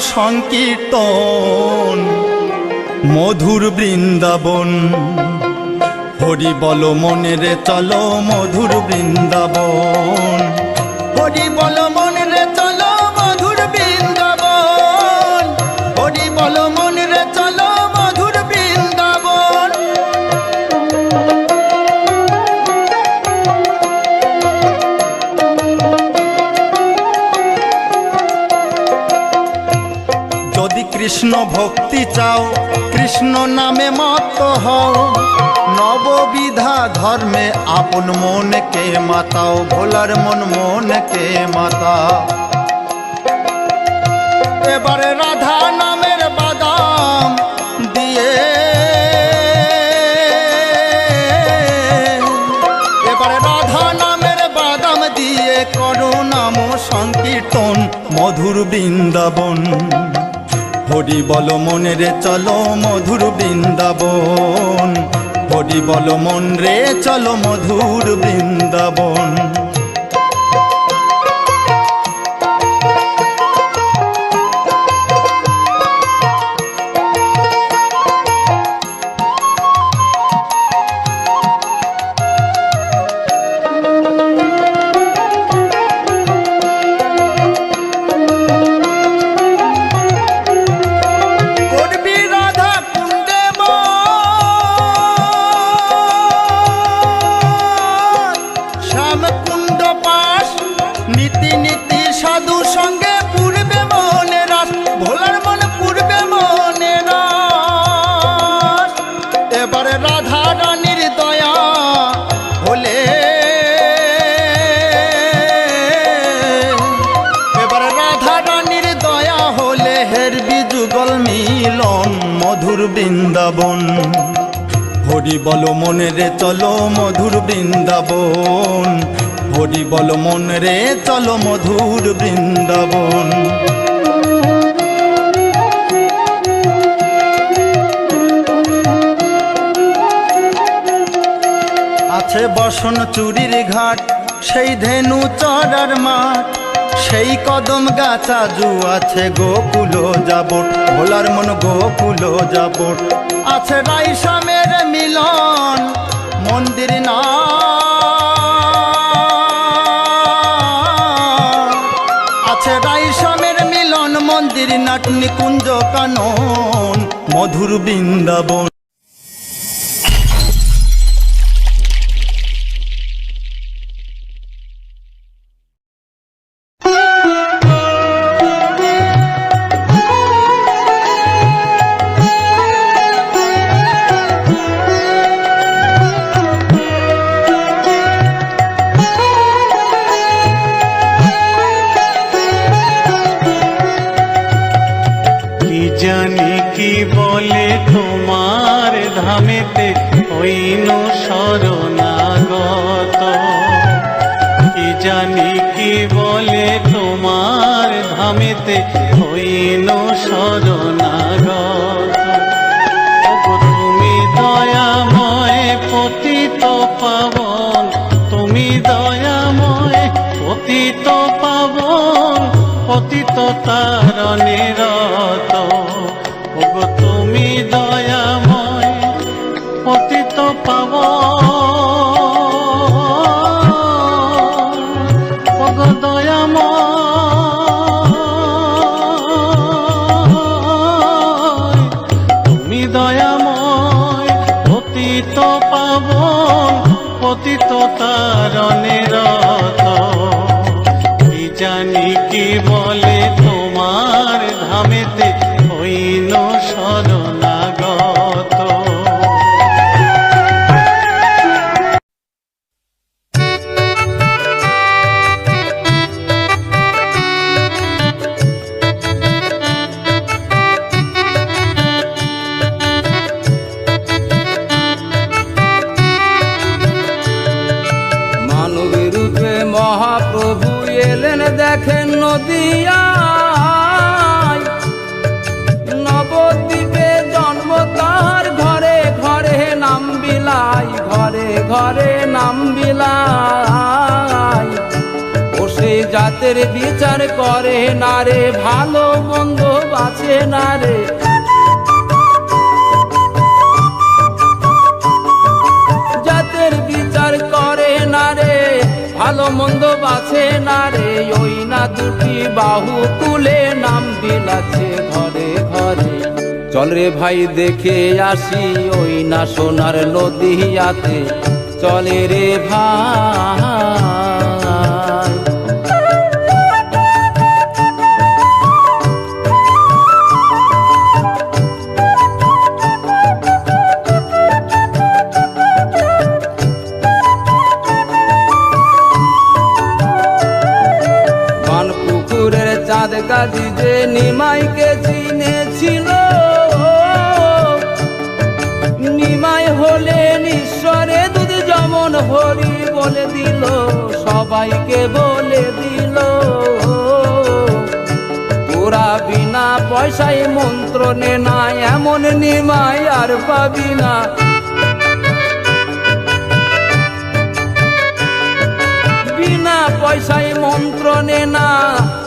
সংকীর্তন। মধুর বৃন্দাবন। হরি বল মনের চলো মধুর বৃন্দাবন। হরি বল মনের চলো মধুর বৃন্দাবন। কৃষ্ণ ভক্তি চাও, কৃষ্ণ নামে মত হও। নববিধা ধর্মে আপন মনকে মাতাও, ভোলার মন মনকে মাতা এবারে রাধা নামের বাদাম দিয়ে। এবারে রাধা নামের বাদাম দিয়ে করো নাম সংকীর্তন মধুর বৃন্দাবন। হরি বল মনে রে চলো মধুর বৃন্দাবন। হরি বল মন রে চলো মধুর বৃন্দাবন। মধুর বৃন্দাবন। হরি বল মনে রে চলো মধুর বৃন্দাবন। হরি বল মন রে চলো মধুর বৃন্দাবন। আছে বসন চুরির ঘাট, সেই ধেনু চড়ার মাঠ। সেই কদম গাছা জু আছে গোকুল যাবট। ভোলার মন গোকুল যাবট। আছে রাইসামের মিলন, মন্দির না। আছে রাইসামের মিলন, মন্দির নাট নিকুঞ্জ কানন, মধুর বৃন্দাবন। জানি কি বলে তোমার ধামেতে? হইন শরণাগত। কি জানি কি বলে তোমার ধামেতে? হইন শরণাগত। তুমি দয়াময় পতিত পাবন। তুমি দয়াময় পতিত পাবন। পতিত তারণে ওগো দয়াময় তুমি দয়াময় পতিত পাবন পতিত তারণে রত কি জানি কি বলে তোমার জাতের বিচার করে না রে, ভালো মন্দ বাঁচে না রে। জাতের বিচার করে না রে, ভালো মন্দ বাছে না রে। ওই না দুটি বাহু তুলে নাম বিলাচ্ছে ঘরে ঘরে। চল রে ভাই, দেখে আসি ওই না সোনার নদী নদীয়াতে। চলে রে ভাই। গাজি যে নিমাইকে চিনেছিল নিমাই হলেন ঈশ্বরে দুধ যেমন হরি বলে দিল, সবাইকে বলে দিল। তোরা বিনা পয়সায় মন্ত্র নে না, এমন নিমাই আর পাবি না। বিনা পয়সায় মন্ত্র নে না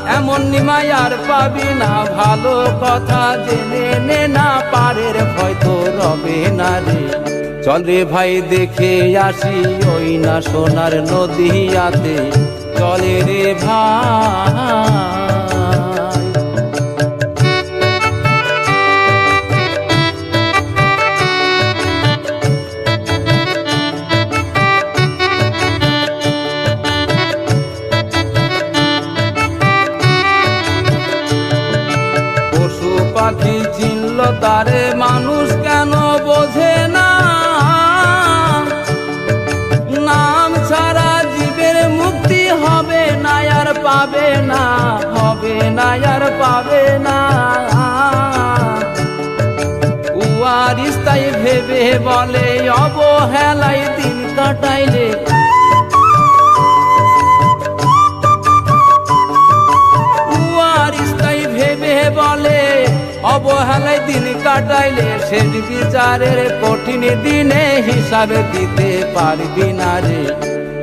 এমন নিমায়ার পাবি না, ভালো কথা জেনে নে না, পারের ভয় তো রবে না রে। চল রে ভাই, দেখে আসি ওই না সোনার নদী নদীয়াতে। চলে রে ভাই। পাখি চিনল তারে মানুষ কেন বোঝে না। নাম ছাড়া জীবের মুক্তি হবে না, আর পাবে না, হবে না, আর পাবে না। উয়ার স্থায়ী ভেবে বলে, অবহেলায় দিন কাটাইলে অবহেলায় দিন কাটাইলে শেষ বিচারের কঠিন দিনে হিসাব দিতে পারবি না রে।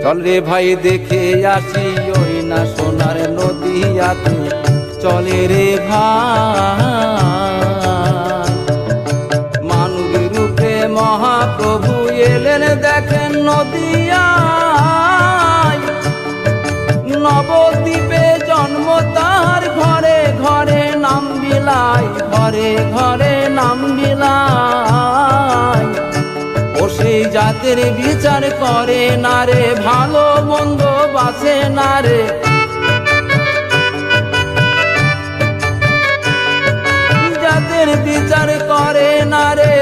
চল রে ভাই, দেখে আসি ওই না সোনার নদীয়াতে। চলে রে ভাই জাতের বিচার করে না রে, ভালো মন্দ বাসে না রে। জাতের বিচার করে না রে,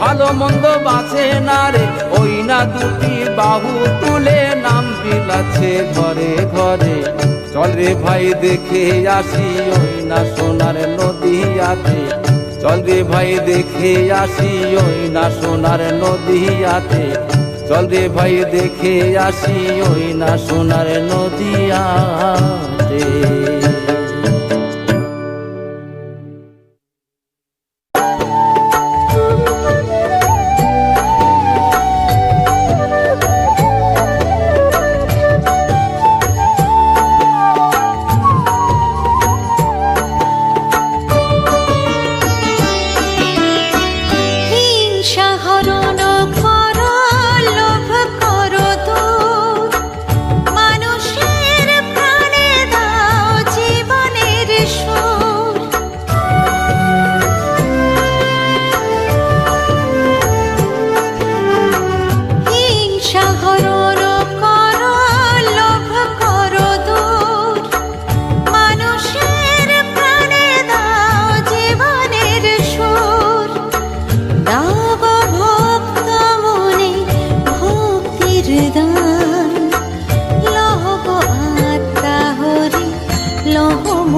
ভালো মন্দ বাঁচে না রে। ওই না দুটি বাহু তুলে নাম বিলাচ্ছে ঘরে ঘরে। চল ভাই, দেখে আসি ওই না সোনার নদীয়াতে চল রে ভাই দেখে আসি ওই না সোনার নদীয়াতে। চল রে ভাই দেখে আসি ওই না সোনার নদীয়াতে।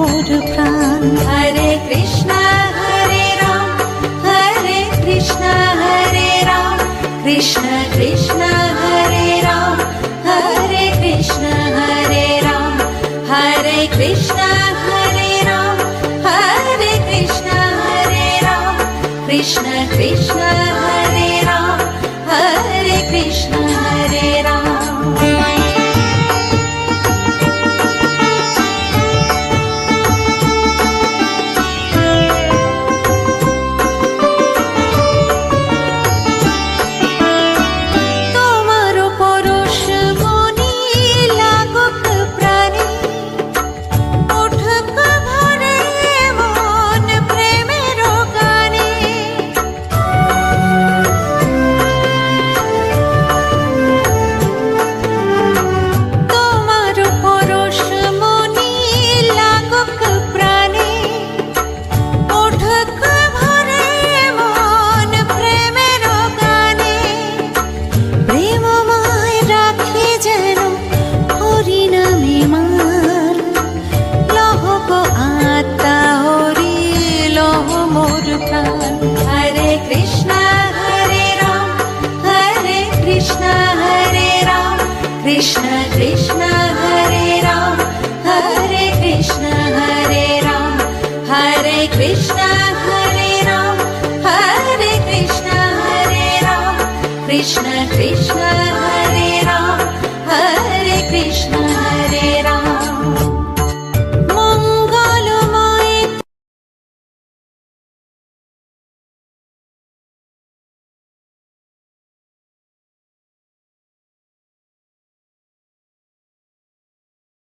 मोर प्राण। हरे कृष्ण हरे राम हरे कृष्ण हरे राम। कृष्ण कृष्ण हरे राम हरे कृष्ण हरे राम। हरे कृष्ण हरे राम हरे कृष्ण हरे राम। कृष्ण कृष्ण हरे राम हरे कृष्ण हरे राम। রাম হরে